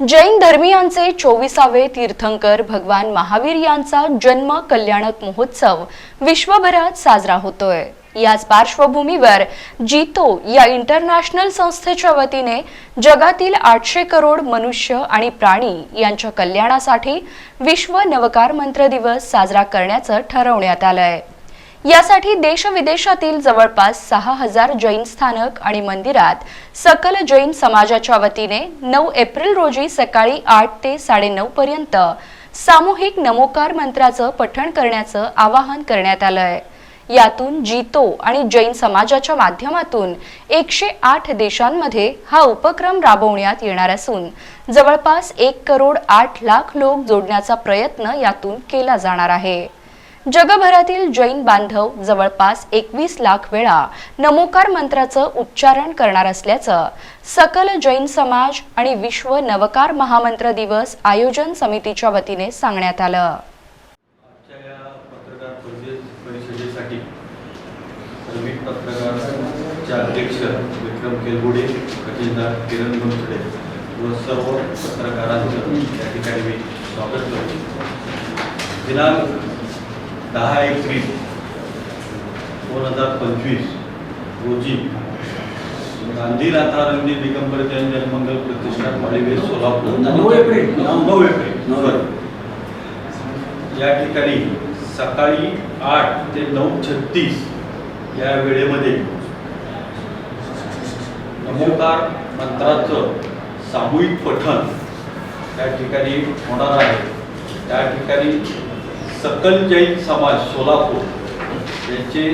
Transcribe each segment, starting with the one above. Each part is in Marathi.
जैन धर्मियांचे चोवीसावे तीर्थंकर भगवान महावीर यांचा जन्म कल्याणक महोत्सव विश्वभरात साजरा होतोय. याच पार्श्वभूमीवर जीतो या इंटरनॅशनल संस्थेच्या वतीने जगातील आठशे करोड मनुष्य आणि प्राणी यांच्या कल्याणासाठी विश्व नवकार मंत्र दिवस साजरा करण्याचं ठरवण्यात आलंय. यासाठी देशविदेशातील जवळपास सहा हजार जैन स्थानक आणि मंदिरात सकल जैन समाजाच्या वतीने नऊ एप्रिल रोजी सकाळी आठ ते साडेनऊ पर्यंत सामूहिक नमोकार मंत्राचं पठण करण्याचं आवाहन करण्यात आलंय. यातून जीतो आणि जैन समाजाच्या माध्यमातून एकशे आठ देशांमध्ये हा उपक्रम राबवण्यात येणार असून जवळपास एक करोड आठ लाख लोक जोडण्याचा प्रयत्न यातून केला जाणार आहे. जगभरातील जैन बांधव जवळपास एकवीस लाख वेळा नमोकार मंत्राचं उच्चारण करणार असल्याचं सकल जैन समाज आणि विश्व नवकार महामंत्र दिवस आयोजन समितीच्या वतीने सांगण्यात आलं. अध्यक्ष विक्रम केलगुडे खजिनदार किरण बनसुडे व सर्व पत्रकारांचं या ठिकाणी मी स्वागत करतो. दिनांक दहा एप्रिल दोन हजार पंचवीस रोजी गांधीनाथा रंगी दिगंबर जैन जन्मंगल प्रतिष्ठान माळीवे सोलापूर नऊ एप्रिल. नऊ एप्रिल. या ठिकाणी सकाळी आठ ते नऊ छत्तीस या वेळेमध्ये नमोकार मंत्राचं सामूहिक पठण त्या ठिकाणी होणार आहे त्या ठिकाणी सकल जैन समाज सोलापूर यांचे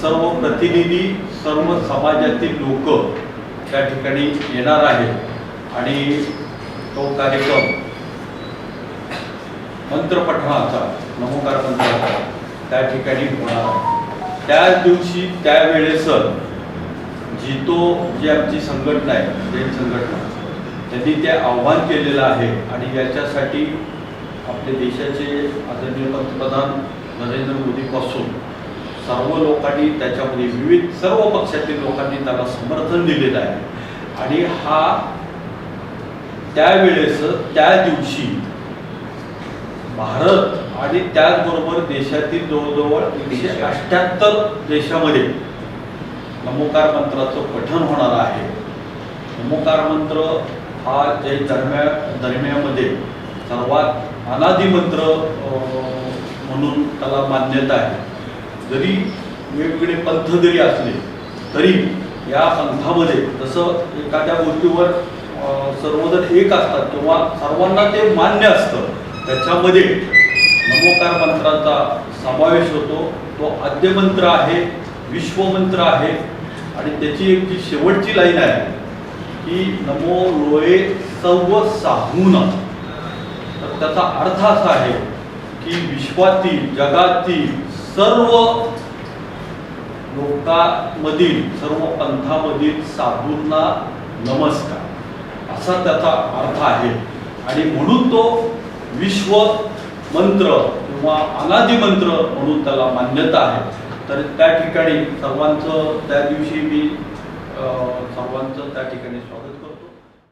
सर्व प्रतिनिधी सर्व समाजातील लोक त्या ठिकाणी येणार आहेत. आणि तो कार्यक्रम मंत्रपठणाचा नमोकार मंत्राचा त्या ठिकाणी होणार आहे. त्या दिवशी त्यावेळेस जितो जी आमची संघटना आहे जैन संघटना त्यांनी ते आव्हान केलेलं आहे आणि याच्यासाठी आपले देशाचे आदरणीय पंतप्रधान नरेंद्र मोदीपासून सर्व लोकांनी त्याच्यामध्ये विविध सर्व पक्षातील लोकांनी त्याला समर्थन दिलेलं आहे. आणि हा त्यावेळेस त्या दिवशी भारत आणि त्याचबरोबर देशातील जवळजवळ एकशे अठ्ठ्याहत्तर देशामध्ये नमोकार मंत्राचं पठण होणार आहे. नमोकार मंत्र हा जे धर्म्या दरम्यामध्ये सर्वात अनादी मंत्र म्हणून त्याला मान्यता आहे. जरी वेगवेगळे पंथ जरी असले तरी या पंथामध्ये जसं एखाद्या गोष्टीवर सर्वजण एक असतात किंवा सर्वांना ते मान्य असतं त्याच्यामध्ये नमोकार मंत्राचा समावेश होतो. तो आद्यमंत्र आहे विश्वमंत्र आहे. आणि त्याची एक जी शेवटची लाईन आहे की नमो लोये सर्व साहून त्याचा अर्थ असा आहे की विश्वातील जगातील सर्व लोकांमधील सर्व पंथामधील साधूंना नमस्कार. असा त्याचा अर्थ आहे. आणि म्हणून तो विश्व मंत्र किंवा अनादी मंत्र म्हणून त्याला मान्यता आहे. तर त्या ठिकाणी सर्वांचं त्या दिवशी मी सर्वांचं त्या ठिकाणी स्वागत